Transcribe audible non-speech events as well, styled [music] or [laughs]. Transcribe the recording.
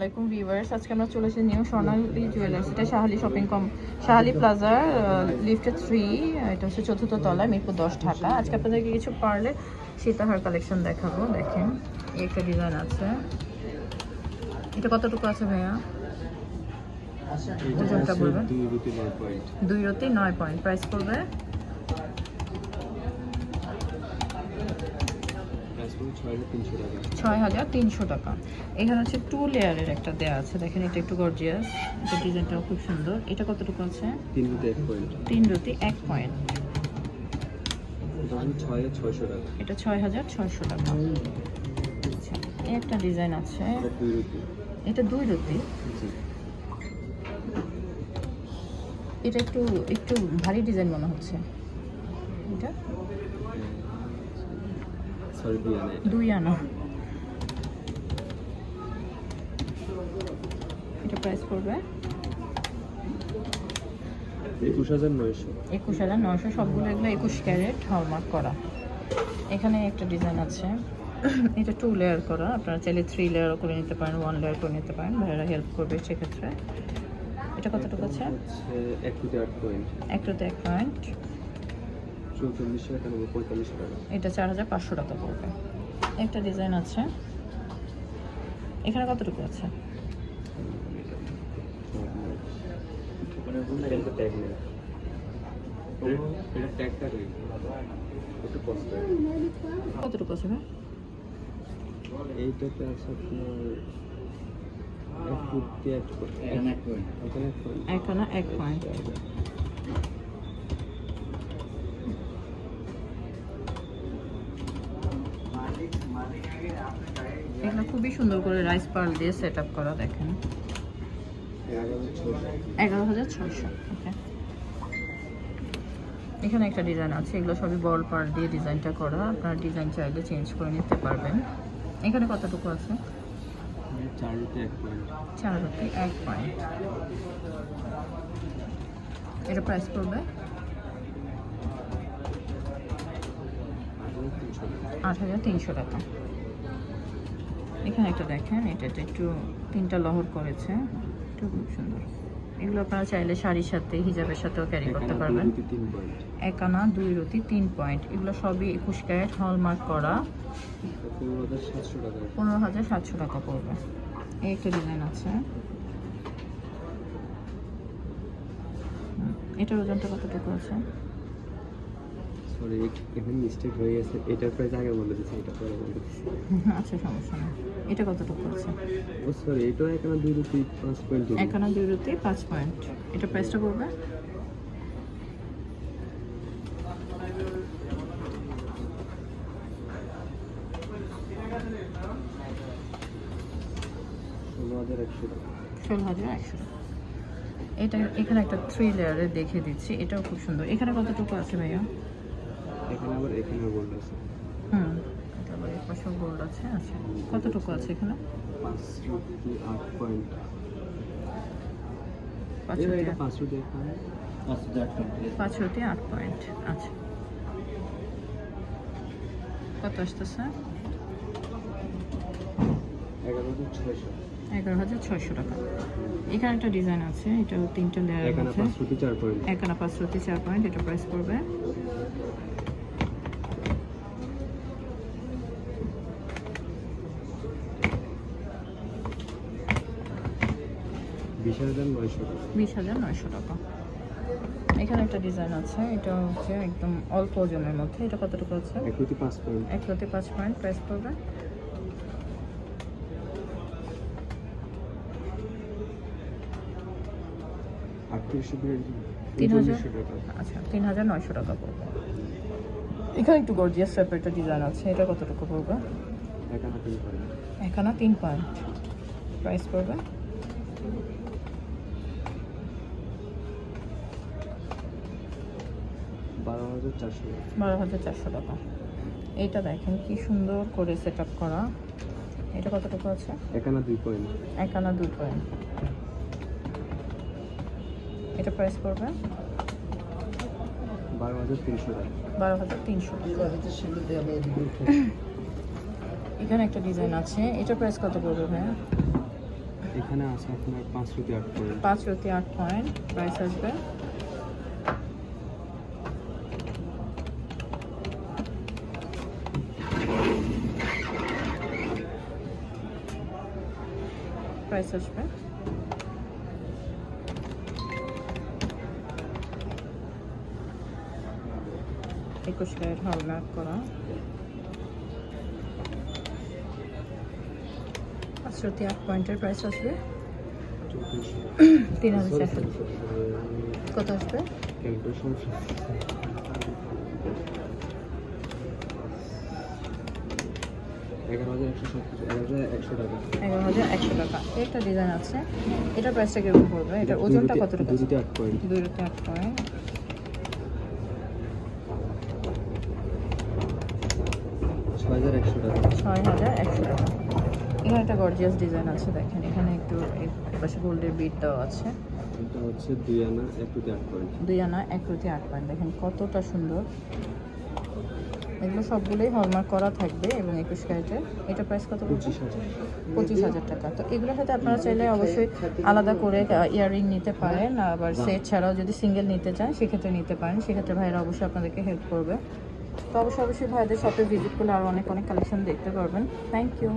আলাইকুম ভিউয়ার্স। আজকে আমরা চলে এসেছি নিউ স্বর্ণালী জুয়েলার্স এটা শাহালি শপিং কম শাহালি প্লাজার লিফটে থ্রি এটা হচ্ছে চতুর্থ তলায় মিরপুর দশ ঢাকা। আজকে আপনাদেরকে কিছু পারলে সীতাহার কালেকশন দেখাবো দেখেন। একটা ডিজাইন আছে। এটা কতটুকু আছে ভাইয়া? রুটি দুই রতি নয় পয়েন্ট প্রাইস করবে ছয় হাজার তিনশো টাকা। এখানে হচ্ছে টু লেয়ারের একটা দেওয়া আছে। দেখেন এটা একটু গর্জিয়াস এটা ডিজাইনটাও খুব সুন্দর। এটা কতটুকু আছে? তিন রুটি এক পয়েন্ট তিন রতি এক পয়েন্ট এটা ছয় হাজার ছয়শো টাকা। আচ্ছা একটা ডিজাইন আছে। এটা দুই রতি। এটা একটু একটু ভারী ডিজাইন মনে হচ্ছে। এটা? সরি দুই আনে দুই আনা এটা প্রাইস পড়বে? একুশ হাজার নয়শো। একুশ হাজার নশো সবগুলো এগুলো একুশ ক্যারেট হলমার্ক করা। এখানে একটা ডিজাইন আছে। এটা টু লেয়ার করা। আপনারা চাইলে থ্রি লেয়ারও করে নিতে পারেন ওয়ান লেয়ার করে নিতে পারেন। ভাইয়েরা হেল্প করবে সেক্ষেত্রে। এটা কতটুকু আছে? হচ্ছে এক পয়েন্ট একটাতে এক পয়েন্ট চৌচল্লিশশো একানব্বই পঁয়তাল্লিশশো টাকা। এটা চার হাজার পাঁচশো টাকা পড়বে। একটা ডিজাইন আছে। এখানে কতটুকু আছে? কতটুকু আছে ভাই? এইটাতে আছে আপনার এক রুটি এক এখানে এক পয়েন্ট এক আনা এক পয়েন্ট এগুলো খুবই সুন্দর করে রাইস পার্ল দিয়ে সেট আপ করা, দেখেন। এগারো হাজার ছয়শো ওকে এখানে একটা ডিজাইন আছে, এগুলো সবই বল পার দিয়ে ডিজাইনটা করা। আপনার ডিজাইন চাইলে চেঞ্জ করে নিতে পারবেন। এখানে কতটুকু আছে? চার রুটি এক পয়েন্ট এটা প্রাইস পড়বে? আট হাজার তিনশো টাকা। এখানে একটা দেখেন এটাতে একটু তিনটা লহর করেছে একটু খুব সুন্দর। এগুলো আপনারা চাইলে শাড়ির সাথে হিজাবের সাথেও ক্যারি করতে পারবেন। দুই রুটি তিন পয়েন্ট এক আনা দুই রতি তিন পয়েন্ট এগুলো সবই একুশ ক্যারেট হলমার্ক করা। পনেরো হাজার সাতশো টাকা। পড়বে। এই একটা ডিজাইন আছে। এটার ওজনটা কতটুকু আছে? সরি এখানে মিস্টেক হয়ে গেছে। এটার প্রাইস আগে বলে দিচ্ছি এটা পরে বলে দিচ্ছি [laughs] আচ্ছা সমস্যা নেই। এটা কতটুকু আছে ও সরি এটাও এখানে দুই রুটি পাঁচ পয়েন্ট এক আনা দুই রতি পাঁচ পয়েন্ট এটা প্রাইসটা পড়বে ষোলো হাজার একশো ষোলো হাজার একশো এটা এখানে একটা থ্রি লেয়ারে দেখে দিচ্ছি। এটাও খুব সুন্দর। এখানে কতটুকু আছে ভাইয়া? এখানে আবার এখানে গোল্ড আছে। হুম এটা এর পাশেও গোল্ড আছে আচ্ছা। কতটুকু আছে এখানে? পাঁচ রুটি আট পয়েন্ট পাঁচ এটা রুটি এটা আট- পয়েন্ট আচ্ছা। কত আসতেছে? এগারো হাজার ছয়শো। টাকা। এখানে একটা ডিজাইন আছে এটাও তিনটা লেয়ার আছে পাঁচ রুটি চার পয়েন্ট এক আনা পাঁচ রুটি চার পয়েন্ট এটা প্রাইস পড়বে। বিশ হাজার নয়শো টাকা। এখানে একটা ডিজাইন আছে এটা হচ্ছে একদম অল্প ওজনের মধ্যে। এটা কতটুকু আছে? এক রুটি পাঁচ পয়েন্ট। এক পাঁচ পয়েন্ট প্রাইস পড়বে। তিন হাজার? টাকা। আচ্ছা তিন হাজার নয়শো টাকা পড়বে। এখানে একটু গর্জিয়াস টাইপের একটা ডিজাইন আছে। এটা কতটুকু পড়বে? একানা তিন পয়েন্ট। এখানে তিন পয়েন্ট। প্রাইস পড়বে? বারো হাজার চারশো বারো হাজার চারশো টাকা। এইটা দেখেন কি সুন্দর করে সেট আপ করা। এটা কতটুকু আছে? একানা দুই পয়েন্ট এক আনা দুই পয়েন্ট এটা প্রাইস পড়বে? বারো হাজার তিনশো টাকা। বারো হাজার তিনশো এখানে একটা ডিজাইন আছে। এটা প্রাইস কত পড়বে ভাইয়া? এখানে আছে আপনার পাঁচ রুপি আট পয়েন্ট পাঁচ রতি আট পয়েন্ট প্রাইস আসবে? প্রাইস আসবে একুশ ক্যারেট হলমার্ক করা পাঁচশোটি আট পয়েন্টের প্রাইস আসবে? তিন হাজার চারশো কত আসবে? এগারো হাজার একশো টাকা এগারো হাজার একশো টাকা। একটা ডিজাইন আছে। এটার প্রাইসটা কীরকম পড়বে? এটার ওজনটা কতটুকু? আট পয়েন্ট আট পয়েন্ট ছয় হাজার একশো টাকা। ছয় হাজার একশো টাকা। এখানে একটা গর্জিয়াস ডিজাইন আছে দেখেন। এখানে একটু পাশে গোল্ডের বিট দেওয়া আছে। এটা হচ্ছে দুই আনা এক আট পয়েন্ট দুই আনা এক রুটি আট পয়েন্ট দেখেন কতটা সুন্দর। এগুলো সবগুলোই হলমার্ক করা থাকবে এবং একুশ ক্যারেটের এটা প্রাইস কত পঁচিশ হাজার। পঁচিশ হাজার টাকা। তো এগুলোর সাথে আপনারা চাইলে অবশ্যই আলাদা করে ইয়াররিং নিতে পারেন আবার সেট ছাড়াও যদি সিঙ্গেল নিতে চান সেক্ষেত্রে নিতে পারেন। সেক্ষেত্রে ভাইরা অবশ্যই আপনাদেরকে হেল্প করবে। তো অবশ্যই অবশ্যই ভাইদের সাথে ভিজিট করলে আরও অনেক অনেক কালেকশন দেখতে পারবেন। Thank you